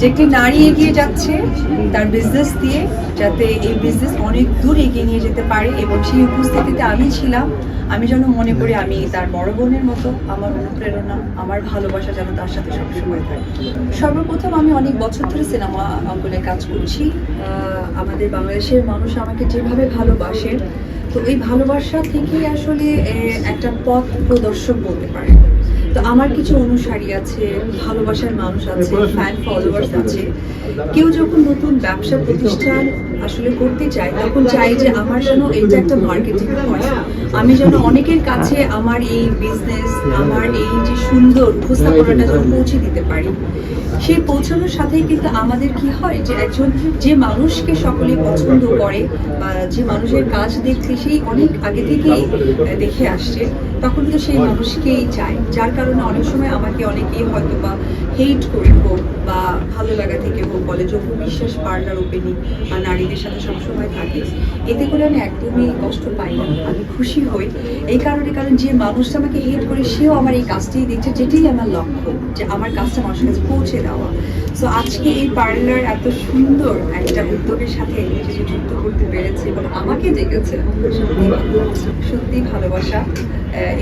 যে একটি নারী এগিয়ে যাচ্ছে তার বিজনেস দিয়ে, যাতে এই বিজনেস অনেক দূর এগিয়ে নিয়ে যেতে পারে এবং সেই উপস্থিতিতে আমি ছিলাম। আমি যেন মনে করি আমি তার বড় বোনের মতো, আমার অনুপ্রেরণা, আমার ভালোবাসা যেন তার সাথে সবসময় থাকে। সর্বপ্রথম আমি অনেক বছর ধরে সিনেমা অঙ্গনে কাজ করছি। আমাদের বাংলাদেশের মানুষ আমাকে যেভাবে ভালোবাসে, তো এই ভালোবাসা থেকেই আসলে একটা পথ প্রদর্শক বলতে পারে তো আমার কিছু অনুসারী আছে, ভালোবাসার মানুষ আছে ফ্যান ফলোয়ার্স আছে। কেউ যখন নতুন ব্যবসা প্রতিষ্ঠান আসলে করতে চায়, তখন চাই যে আমার যেন এটা একটা মার্কেটিং হয় আমি যেন অনেকের কাছে আমার এই বিজনেস আমার এই যে সুন্দর উপস্থাপনাটা যেন পৌঁছে দিতে পারি। সেই পৌঁছানোর সাথেই কিন্তু আমাদের কি হয় যে একজন, যে মানুষকে সকলে পছন্দ করে বা যে মানুষের কাজ দেখতে সেই অনেক আগে থেকেই দেখে আসছে। তখন তো সেই মানুষকেই চায়। যার কারণে অনেক সময় আমাকে অনেকেই হয়তো বা হেট করে হোক বা ভালো লাগা থেকে হোক, বলে যোগ্য বিশ্বাস পার্লার ওপেনিং বা নারীদের সাথে সবসময় থাকে, এতে করে আমি একদমই কষ্ট পাই না, আমি খুশি হই। এই কারণে, কারণ যে মানুষটা আমাকে হেট করে, সেও আমার এই কাজটাই দেখছে, যেটাই আমার লক্ষ্য, যে আমার কাজটা মানুষের কাছে পৌঁছে দেওয়া। সো আজকে এই পার্লার এত সুন্দর একটা উদ্যোগের সাথে নিজেকে যুক্ত করতে পেরেছি, এবং আমাকে ডেকেছে সত্যি ভালোবাসা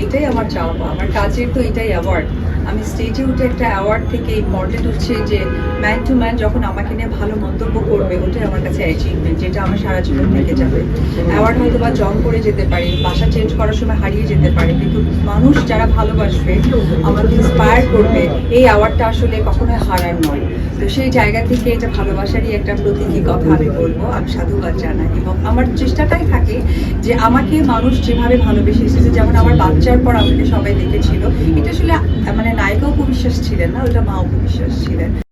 এটাই আমার চাওয়া, আমার কাজের তো এটাই অ্যাওয়ার্ড আমি স্টেজে উঠে একটা অ্যাওয়ার্ড থেকে ইম্পর্টেন্ট হচ্ছে যে ম্যান টু ম্যান যখন আমাকে নিয়ে ভালো মন্তব্য করবে, ওটাই আমার কাছে অ্যাচিভমেন্ট যেটা আমার সারা জীবন থেকে যাবে। অ্যাওয়ার্ড হয়তো বা জম করে যেতে পারে, বাসা চেঞ্জ করার সময় হারিয়ে যেতে পারে, কিন্তু মানুষ যারা ভালোবাসবে, আমাকে ইন্সপায়ার করবে, এই অ্যাওয়ার্ডটা আসলে কখনোই হারার নয়। তো সেই জায়গা থেকে এটা ভালোবাসারই একটা প্রতীকী কথা আমি বলব, আমি সাধুবাদ জানাই। এবং আমার চেষ্টাটাই থাকে যে আমাকে মানুষ যেভাবে ভালোবেসে এসেছে, যেমন আমার বাচ্চার পর আমাকে সবাই দেখেছিল, এটা আসলে মানে নায়িকা উপবিশ্বাস ছিলেন না, ওটা মা উপবিশ্বাস ছিলেন